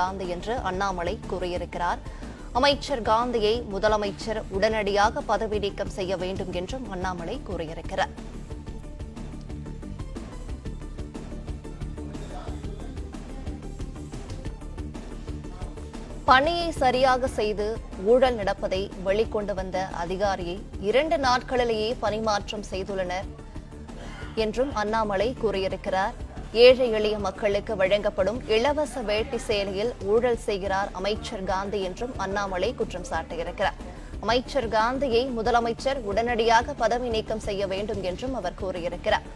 காந்தி என்று அண்ணாமலை கூறியிருக்கிறார். அமைச்சர் காந்தியை முதலமைச்சர் உடனடியாக பதவி நீக்கம் செய்ய வேண்டும் என்றும் அண்ணாமலை கூறியிருக்கிறார். பணியை சரியாக செய்து ஊழல் நடப்பதை வெளிக்கொண்டு வந்த அதிகாரியை இரண்டு நாட்களிலேயே பணிமாற்றம் செய்துள்ளனர் என்றும் அண்ணாமலை கூறியிருக்கிறார். ஏழை எளிய மக்களுக்கு வழங்கப்படும் இலவச வேட்டி சேலையில் ஊழல் செய்கிறார் அமைச்சர் காந்தி என்றும் அண்ணாமலை குற்றம் சாட்டியிருக்கிறார். அமைச்சர் காந்தியை முதலமைச்சர் உடனடியாக பதவி நீக்கம் செய்ய வேண்டும் என்றும் அவர் கூறியிருக்கிறார்.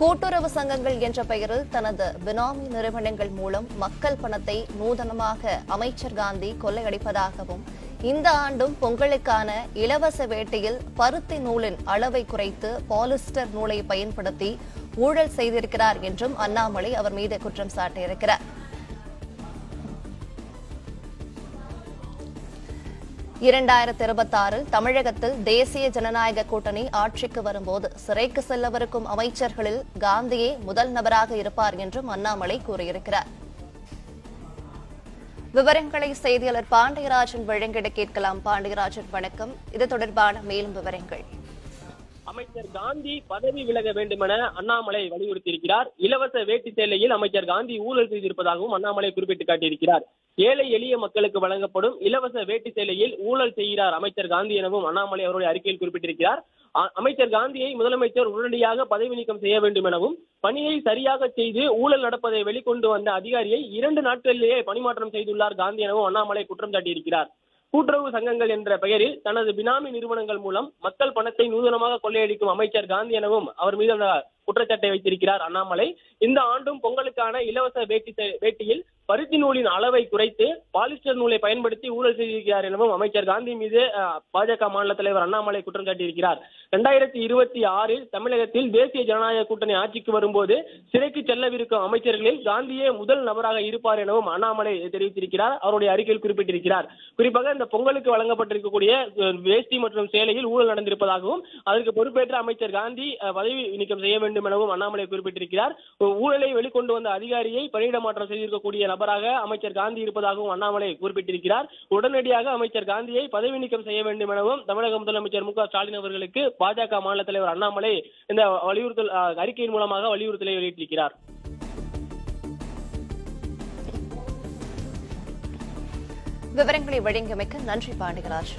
கூட்டுறவு சங்கங்கள் என்ற பெயரில் தனது பினாமி நிறுவனங்கள் மூலம் மக்கள் பணத்தை நூதனமாக அமைச்சர் காந்தி கொள்ளையடிப்பதாகவும் இந்த ஆண்டும் பொங்கலுக்கான இலவச வேட்டையில் பருத்தி நூலின் அளவை குறைத்து பாலிஸ்டர் நூலை பயன்படுத்தி ஊழல் செய்திருக்கிறார் என்றும் அண்ணாமலை அவர் மீது குற்றம் சாட்டியிருக்கிறார். இரண்டாயிரத்தி இருபத்தாறில் தமிழகத்தில் தேசிய ஜனநாயக கூட்டணி ஆட்சிக்கு வரும்போது சிறைக்கு செல்லவிருக்கும் அமைச்சர்களில் காந்தியே முதல் நபராக இருப்பார் என்றும் அண்ணாமலை கூறியிருக்கிறார். விவரங்களை செய்தியாளர் பாண்டியராஜன் வழங்கிட கேட்கலாம். பாண்டியராஜன் வணக்கம். இது தொடர்பான மேலும் விவரங்கள். அமைச்சர் காந்தி பதவி விலக வேண்டுமென அண்ணாமலை வலியுறுத்தியிருக்கிறார். இலவச வேட்டி சேலையில் அமைச்சர் காந்தி ஊழல் செய்திருப்பதாகவும் அண்ணாமலை குறிப்பிட்டு காட்டியிருக்கிறார். ஏழை எளிய மக்களுக்கு வழங்கப்படும் இலவச வேட்டி சேலையில் ஊழல் செய்கிறார் அமைச்சர் காந்தி எனவும் அண்ணாமலை அவருடைய அறிக்கையில் குறிப்பிட்டிருக்கிறார். அமைச்சர் காந்தியை முதலமைச்சர் உடனடியாக பதவி நீக்கம் செய்ய வேண்டும் எனவும் பணியை சரியாக செய்து ஊழல் நடப்பதை வெளிக்கொண்டு வந்த அதிகாரியை இரண்டு நாட்களிலேயே பணிமாற்றம் செய்துள்ளார் காந்தி எனவும் அண்ணாமலை குற்றம் சாட்டியிருக்கிறார். கூட்டுறவு சங்கங்கள் என்ற பெயரில் தனது பினாமி நிறுவனங்கள் மூலம் மக்கள் பணத்தை நூதனமாக கொள்ளையடிக்கும் அமைச்சர் காந்தி எனவும் அவர் மீது குற்றச்சாட்டை வைத்திருக்கிறார் அண்ணாமலை. இந்த ஆண்டும் பொங்கலுக்கான இலவச வேட்டி வேட்டியில் பருத்தி நூலின் அளவை குறைத்து பாலிஸ்டர் நூலை பயன்படுத்தி ஊழல் செய்திருக்கிறார் எனவும் அமைச்சர் காந்தி மீது பாஜக மாநில தலைவர் அண்ணாமலை குற்றம் சாட்டியிருக்கிறார். இரண்டாயிரத்தி இருபத்தி ஆறில் தமிழகத்தில் தேசிய ஜனநாயக கூட்டணி ஆட்சிக்கு வரும்போது சிறைக்கு செல்லவிருக்கும் அமைச்சர்களில் காந்தியே முதல் நபராக இருப்பார் எனவும் அண்ணாமலை தெரிவித்திருக்கிறார். அவருடைய அறிக்கையில் குறிப்பிட்டிருக்கிறார். குறிப்பாக இந்த பொங்கலுக்கு வழங்கப்பட்டிருக்கக்கூடிய வேஷ்டி மற்றும் சேலையில் ஊழல் நடந்திருப்பதாகவும் அதற்கு பொறுப்பேற்ற அமைச்சர் காந்தி பதவி நீக்கம் செய்ய வேண்டும் எனவும் அண்ணாமலை குறிப்பிட்டிருக்கிறார். ஊழலை வெளிக்கொண்டு வந்த அதிகாரியை பணியிட மாற்றம் செய்திருக்கக்கூடிய நபராக அமைச்சர் காந்தி இருப்பதாகவும் அண்ணாமலை குறிப்பிட்டிருக்கிறார். உடனடியாக அமைச்சர் காந்தியை பதவி நீக்கம் செய்ய வேண்டும் எனவும் தமிழக முதலமைச்சர் மு ஸ்டாலின் அவர்களுக்கு பாஜக மாநில தலைவர் அண்ணாமலை இந்த வலியுறுத்தல் அறிக்கையின் மூலமாக வலியுறுத்தலை வெளியிட்டிருக்கிறார். விவரங்களை வழங்கியமைக்கு நன்றி பாண்டிகராஜ்